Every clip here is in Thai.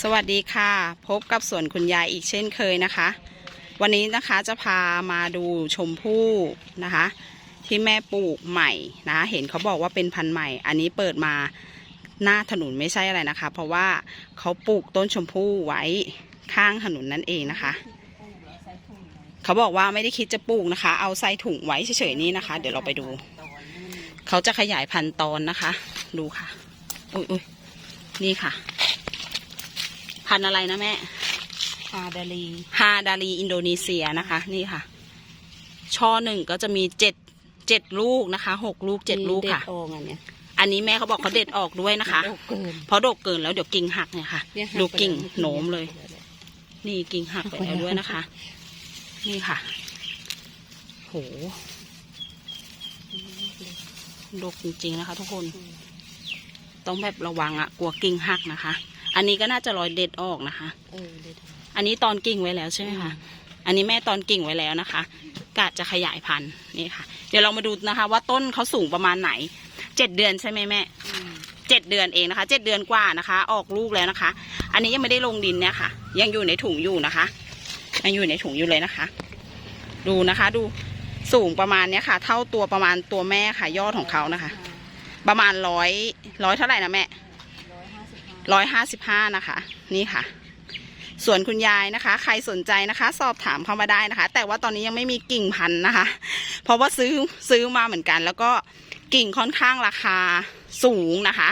สวัสดีค่ะ พบกับสวนคุณยายอีกเช่นเคยนะคะ วันนี้นะคะจะพามาดูชมพู่นะคะ ที่แม่ปลูกใหม่นะเห็นเขาบอกว่าเป็นพันธุ์ใหม่ อันนี้เปิดมาหน้าถนนไม่ใช่อะไรนะคะ เพราะว่าเขาปลูกต้นชมพู่ไว้ข้างถนนนั่นเองนะคะ เขาบอกว่าไม่ได้คิดจะปลูกนะคะ เอาใส่ถุงไว้เฉยๆนี่นะคะ เดี๋ยวเราไปดู เขาจะขยายพันธุ์ตอนนะคะ ดูค่ะอุ้ยอุ้ยนี่ค่ะ พันธุ์อะไรนะแม่ฮาดาลีฮาดาลีอินโดนีเซียนะคะ นี่ค่ะ ช่อหนึ่งก็จะมีเจ็ดเจ็ดลูกนะคะหกลูกเจ็ดลูกค่ะมีเด็ดออกอันเนี้ยอันนี้แม่เขาบอกเขาเด็ดออกด้วยนะคะดกเกินเพราะดกเกินแล้วเดี๋ยวกิ่งหักเนี่ยค่ะเนี่ยหัดูกิ่งไปแวโหนมเลย นี่กิ่งหักไปแล้วด้วยนะคะ นี่ค่ะโหดกจริงๆนะคะ ทุกคน ต้องแบบระวังอะกลัวกิ่งหักนะคะ อันนี้ก็น่าจะรอยเด็ดออกนะคะ เออเด็ดออกอันนี้ตอนกิ่งไว้แล้วใช่ไหมคะ อันนี้แม่ตอนกิ่งไว้แล้วนะคะกะจะขยายพันธุ์นี่ค่ะ เดี๋ยวเรามาดูนะคะ ว่าต้นเขาสูงประมาณไหน เจ็ดเดือนใช่ไหมแม่อืมเจ็ดเดือนเองนะคะเจ็ดเดือนกว่านะคะ ออกลูกแล้วนะคะ อันนี้ยังไม่ได้ลงดินเนี่ยค่ะ ยังอยู่ในถุงอยู่นะคะ ยังอยู่ในถุงอยู่เลยนะคะ ดูนะคะ ดูสูงประมาณเนี้ยค่ะ เท่าตัวประมาณตัวแม่ค่ะ ยอดของเขานะคะ ประมาณร้อยร้อยเท่าไหร่นะแม่ ร้อยห้าสิบห้านะคะ นี่ค่ะ ส่วนคุณยายนะคะ ใครสนใจนะคะ สอบถามเข้ามาได้นะคะ แต่ว่าตอนนี้ยังไม่มีกิ่งพันธุ์นะคะ เพราะว่าซื้อซื้อมาเหมือนกัน แล้วก็กิ่งค่อนข้างราคาสูงนะคะ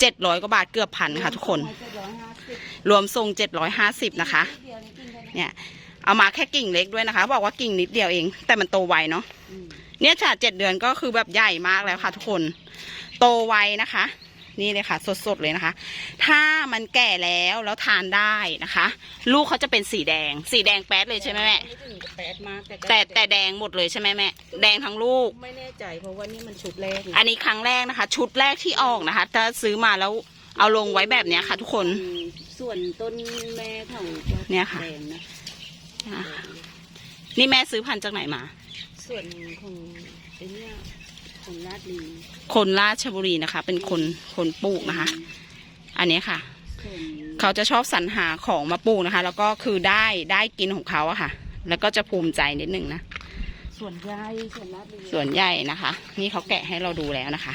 เจ็ดร้อยกว่าบาทเกือบพันค่ะทุกคน รวมทรงเจ็ดร้อยห้าสิบนะคะ เนี่ยเอามาแค่กิ่งเล็กด้วยนะคะ บอกว่ากิ่งนิดเดียวเอง แต่มันโตไวเนาะเนี่ยค่ะเจ็ดเดือนก็คือแบบใหญ่มากแล้วค่ะ ทุกคน โตไวนะคะ นี่เลยค่ะ สดๆเลยนะคะ ถ้ามันแก่แล้วแล้วทานได้นะคะ ลูกเขาจะเป็นสีแดง สีแดงแป๊ดเลยใช่ไหมแม่ไม่ถึงกับแปดมากแต่ก็แต่แต่แดงหมดเลยใช่ไหมแม่แดงทั้งลูก ไม่แน่ใจเพราะว่านี่มันชุดแรกอันนี้ครั้งแรกนะคะ ชุดแรกที่ออกนะคะถ้าซื้อมาแล้วเอาลงไว้แบบเนี้ยค่ะ ทุกคนอืมส่วนต้นแม่เขาก็เนี่ยค่ะ แดงนะอะนี่แม่ซื้อพันธุ์จากไหนมา ส่วนของไอ้เนี่ย ของลาดลีคนราชบุรีนะคะ เป็นคนคนปลูกนะคะ อันนี้ค่ะ เขาจะชอบสรรหาของมาปลูกนะคะ แล้วก็คือได้ได้กินของเขาอะค่ะ แล้วก็จะภูมิใจนิดนึงนะ ส่วนใหญ่ส่วนลาดลีส่วนใหญ่นะคะ นี่เขาแกะให้เราดูแล้วนะคะ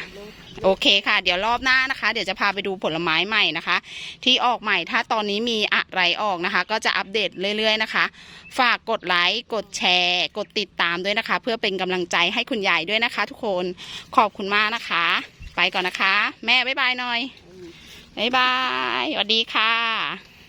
โอเคค่ะ เดี๋ยวรอบหน้านะคะ เดี๋ยวจะพาไปดูผลไม้ใหม่นะคะ ที่ออกใหม่ถ้าตอนนี้มีอะไรออกนะคะ ก็จะอัปเดตเรื่อย ๆนะคะ ฝากกดไลค์กดแชร์ กดติดตามด้วยนะคะ เพื่อเป็นกำลังใจให้คุณยายด้วยนะคะ ทุกคนขอบคุณมากนะคะ ไปก่อนนะคะ แม่บ๊ายบายหน่อยบ๊ายบายสวัสดีค่ะ